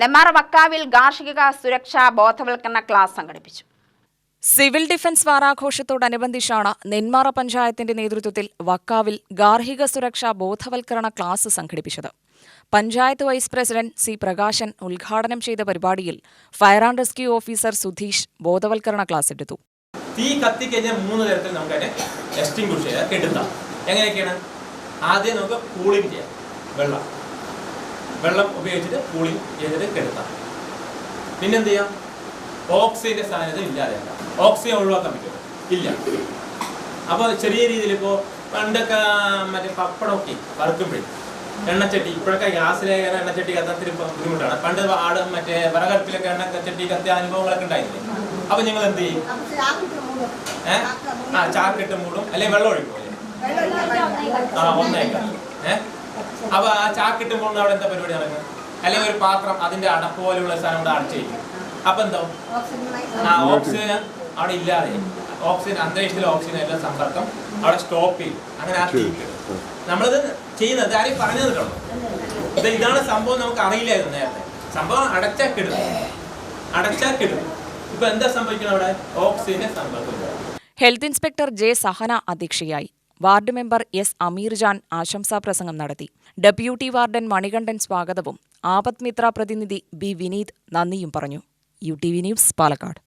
നെമ്മാറ വക്കാവിൽ ഗാർഷിക സുരക്ഷാ ബോധവൽക്കരണ ക്ലാസ് സംഘടിപ്പിച്ചു. സിവിൽ ഡിഫൻസ് വാരാഘോഷത്തോടനുബന്ധിച്ചാണ് നെന്മാറ പഞ്ചായത്തിന്റെ നേതൃത്വത്തിൽ വക്കാവിൽ ഗാർഹിക സുരക്ഷാ ബോധവൽക്കരണ ക്ലാസ് സംഘടിപ്പിച്ചത്. Panchayat vice president C Prakashan ഉദ്ഘാടനം ചെയ്ത പരിപാടിയിൽ fire and rescue officer Sudheesh ബോധവൽക്കരണ ക്ലാസ് എടുത്തു. തീ കത്തിക്കഴിഞ്ഞാൽ മൂന്ന് തരത്തിൽ നമുക്ക് അതിനെ എക്സ്റ്റിംഗ്വിഷ് ചെയ്യാം കെടുത്താം എങ്ങനെയൊക്കെയാണ്? ആദ്യം നമുക്ക് കൂളിംഗ് ചെയ്യാം വെള്ളം. വെള്ളം ഉപയോഗിച്ചിട്ട് കൂളിംഗ് ചെയ്തിട്ട് കെടുത്താം. പിന്നെന്ത് ചെയ്യാം ഓക്സിജന്റെ സാന്നിധ്യം ഇല്ലാതെയാക്കാം ഓക്സിജൻ ഒഴിവാക്കാൻ പറ്റുമോ? ഇല്ല. അപ്പോൾ ചെറിയ രീതിയിൽ ഇപ്പോ പണ്ടൊക്കെ മറ്റേ പപ്പടമൊക്കെ വറുക്കുമ്പോഴേ എണ്ണച്ചട്ടി ഇപ്പോഴൊക്കെ ഗ്യാസിലെ എണ്ണച്ചട്ടി കത്താത്തിന് ബുദ്ധിമുട്ടാണ്. പണ്ട് ആട് മറ്റേ വിറകടുപ്പിലൊക്കെ എണ്ണച്ചട്ടി കത്തിയ അനുഭവങ്ങളൊക്കെ ഉണ്ടായില്ലേ? അപ്പൊ ഞങ്ങൾ എന്ത് ചെയ്യും? ഏഹ് ആ ചാക്കിട്ട് മൂടും. അല്ലെങ്കിൽ വെള്ളം ഒഴിക്കും ആ ഒന്നേക്കാം. ഏഹ് അപ്പൊ ആ ചാക്കിട്ട് പോകുന്ന അവിടെ എന്താ പരിപാടി നടക്കുന്നത്? അല്ലെങ്കിൽ ഒരു പാത്രം അതിന്റെ അടപ്പ് പോലെയുള്ള സാധനം ഇവിടെ അടച്ചിരിക്കും. അപ്പൊ എന്തോ? ആ ഓക്സിജൻ അവിടെ ഇല്ലാതെ. ഓക്സിജൻ അന്തരീക്ഷത്തിലെ ഓക്സിജൻ എല്ലാം സമ്പർക്കം അവിടെ സ്റ്റോപ്പ് ചെയ്യും. അങ്ങനെ ആ നമ്മളിത് ചെയ്യുന്നത് ആരെയും പറഞ്ഞു തന്നിട്ടുള്ളൂ ഇത് ഇതാണ് സംഭവം നമുക്ക് അറിയില്ലായിരുന്നു നേരത്തെ. സംഭവം അടച്ചാൽ കിടും അടച്ചാൽ കിടും ഇപ്പൊ എന്താ സംഭവിക്കുന്നത് അവിടെ ഓക്സിജനെ സമ്പർക്കം. ഹെൽത്ത് ഇൻസ്പെക്ടർ ജെ സഹന അധ്യക്ഷയായി. വാർഡ് മെമ്പർ എസ് അമീർജാൻ ആശംസാ പ്രസംഗം നടത്തി. ഡെപ്യൂട്ടി വാർഡൻ മണികണ്ഠൻ സ്വാഗതവും. ആപത് മിത്ര പ്രതിനിധി ബി വിനീത് നന്ദിയും പറഞ്ഞു. U T V news Palakkad.